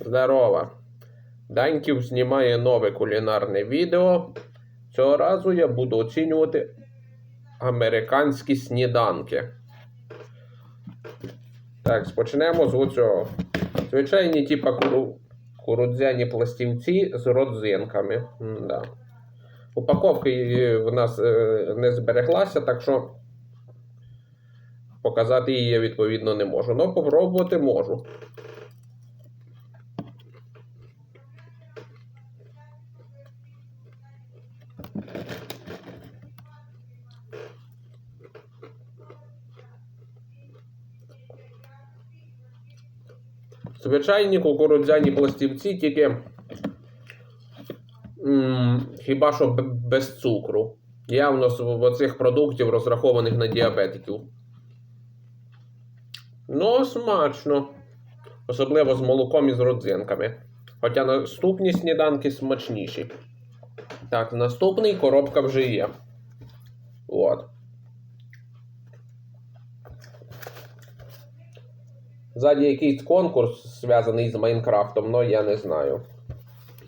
Здорово! Даньків знімає нове кулінарне відео. Цього разу я буду оцінювати американські сніданки. Так, спочнемо з оцього. Звичайні, типа куру... курудзяні пластівці з родзинками. М-да. Упаковка в нас е, не збереглася, так що показати її я відповідно не можу. Ну, попробувати можу. Звичайні кукурудзяні пластівці, тільки м, хіба що без цукру. Явно з оцих продуктів розрахованих на діабетиків. Ну, смачно. Особливо з молоком і з родзинками. Хоча наступні сніданки смачніші. Так, наступний коробка вже є. От. Ззаді якийсь конкурс зв'язаний з Майнкрафтом, але я не знаю.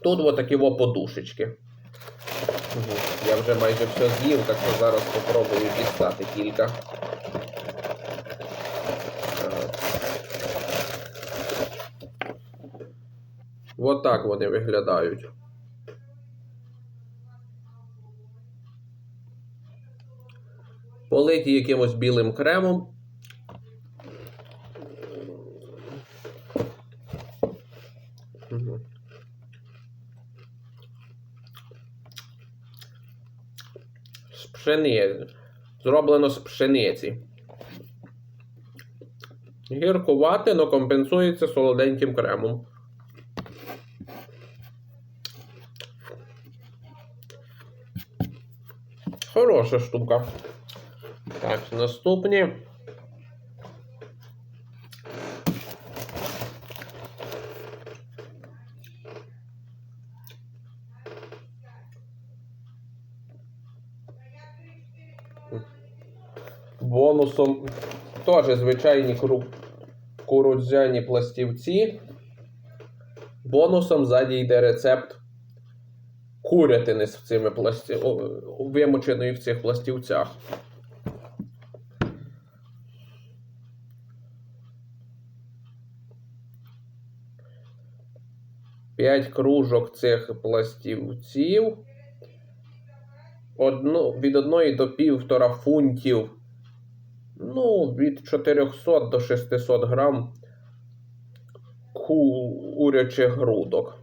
Тут отакі во подушечки. Я вже майже все з'їв, так що зараз спробую дістати кілька. От так вони виглядають. Политі якимось білим кремом. Пшениці. Зроблено з пшениці. Гіркувати, але компенсується солоденьким кремом. Хороша штука. Так, наступні. Бонусом теж звичайні кру... курудзяні пластівці. Бонусом ззаді йде рецепт курятини з цими пласті... о, вимоченої в цих пластівцях. П'ять кружок цих пластівців. Одну, від одної до півтора фунтів. Ну, від 400 до 600 грам курячих грудок.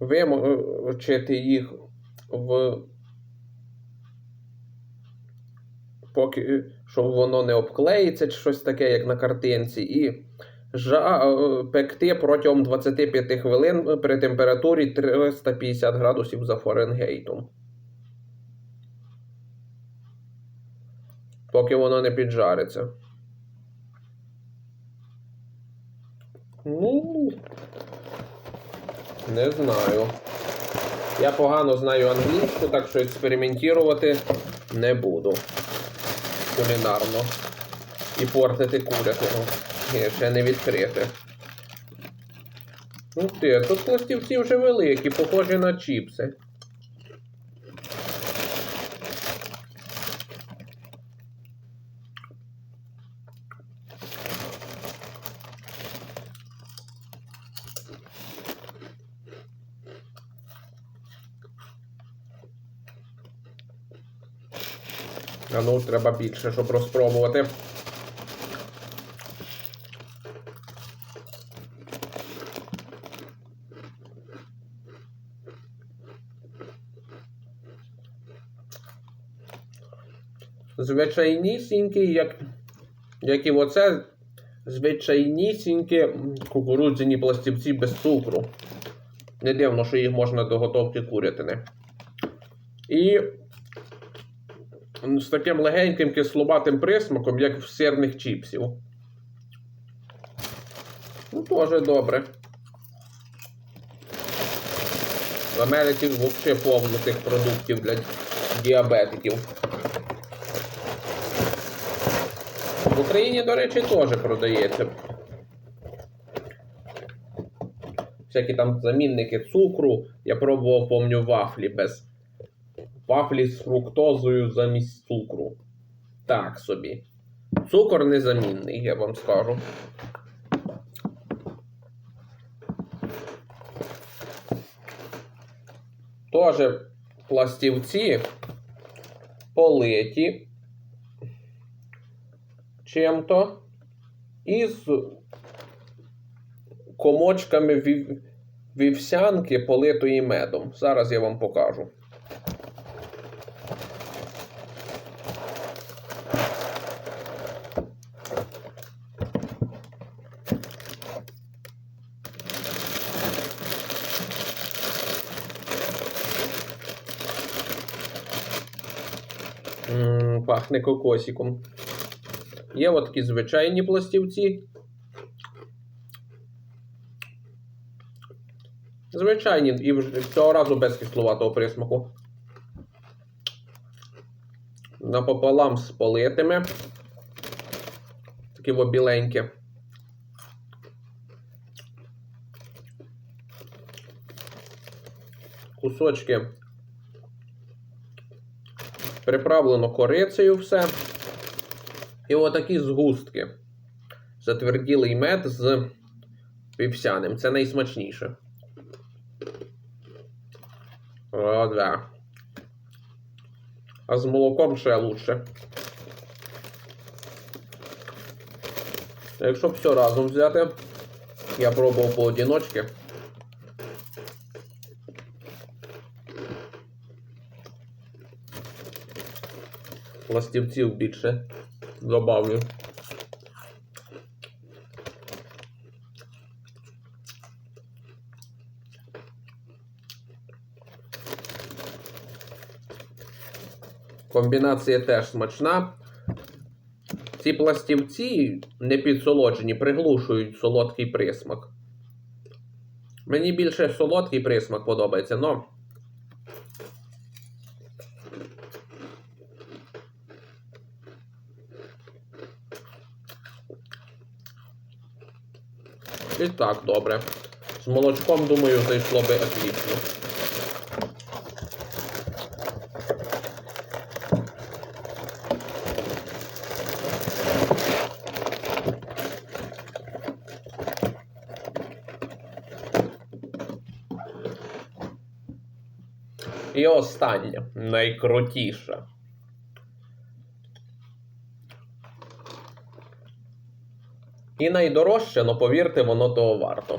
Вимочити їх в поки щоб воно не обклеїться чи щось таке, як на картинці, і жа... е, пекти протягом 25 хвилин при температурі 350 градусів за Фаренгейтом. Поки воно не піджариться. Ну, не знаю. Я погано знаю англійську, так що експериментувати не буду кулінарно. І портити курятину. Ні, ще не відкрити. Ух ти, тут пластівці вже великі, похожі на чіпси. А ну, треба більше, щоб розпробувати. Звичайнісінький, як, як і оце, звичайнісінькі кукурудзяні пластівці без цукру. Не дивно, що їх можна до готовки курятини. І з таким легеньким кисловатим присмаком, як в сирних чіпсів. Ну, теж добре. В Америці взагалі повно цих продуктів для діабетиків. В Україні, до речі, теж продається. Всякі там замінники цукру. Я пробував, помню, вафлі без. Вафлі з фруктозою замість цукру. Так собі. Цукор незамінний, я вам скажу. Тоже пластівці политі чим-то із комочками вів- вівсянки, политої медом. Зараз я вам покажу. Пахне кокосиком. Є от такі звичайні пластівці. Звичайні, і цього разу без кисловатого присмаку. Напополам з политими. Такі во біленькі. Кусочки приправлено корицею все. І отакі згустки. Затверділий мед з вівсяним. Це найсмачніше. О, да. А з молоком ще лучше. Якщо все разом взяти, я пробував поодіночки. Пластівців більше добавлю. Комбінація теж смачна. Ці пластівці не підсолоджені, приглушують солодкий присмак. Мені більше солодкий присмак подобається, но. І так, добре. З молочком, думаю, зайшло би отлично. І останнє, найкрутіше. І найдорожче, но повірте, воно того варто.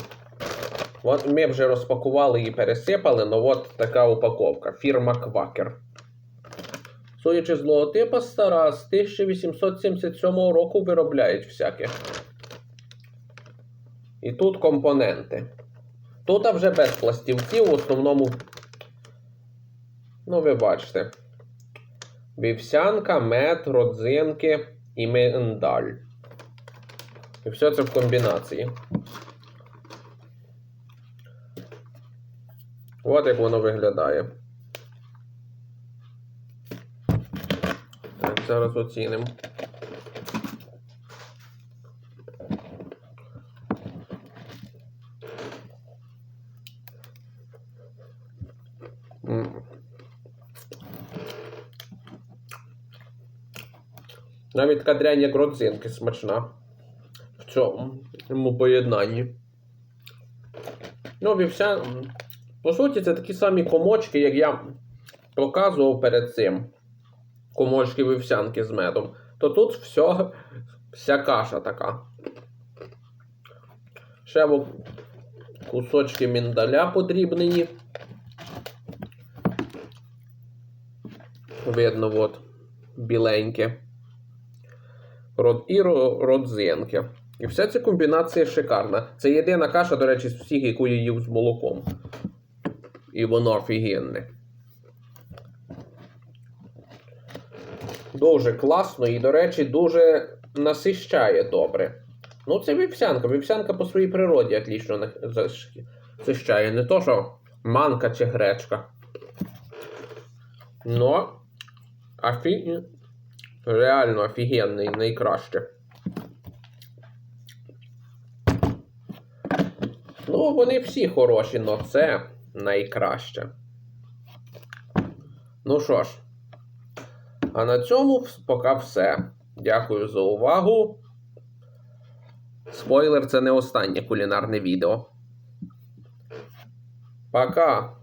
От ми вже розпакували і пересипали, ну от така упаковка. Фірма Квакер. Судячи з логотипа стара, з 1877 року виробляють всяке. І тут компоненти. Тут а вже без пластівців, в основному. Ну, ви бачите. Вівсянка, мед, родзинки і миндаль. І все це в комбінації. От як воно виглядає. Так, зараз оцінимо. Навіть така дрянь, смачна цьому поєднанні. Ну, вівся... По суті, це такі самі комочки, як я показував перед цим. Комочки вівсянки з медом. То тут все, вся каша така. Ще кусочки міндаля подрібнені. Видно, от, біленьке. І ро- родзинки. І вся ця комбінація шикарна. Це єдина каша, до речі, з всіх, яку я їв з молоком. І воно офігенне. Дуже класно і, до речі, дуже насищає добре. Ну, це вівсянка. Вівсянка по своїй природі отлично насищає. Не то, що Манка чи гречка. Ну, офі... реально офігенний, найкраще. Ну, вони всі хороші, але це найкраще. Ну що ж, а на цьому поки все. Дякую за увагу. Спойлер, це не останнє кулінарне відео. Пока!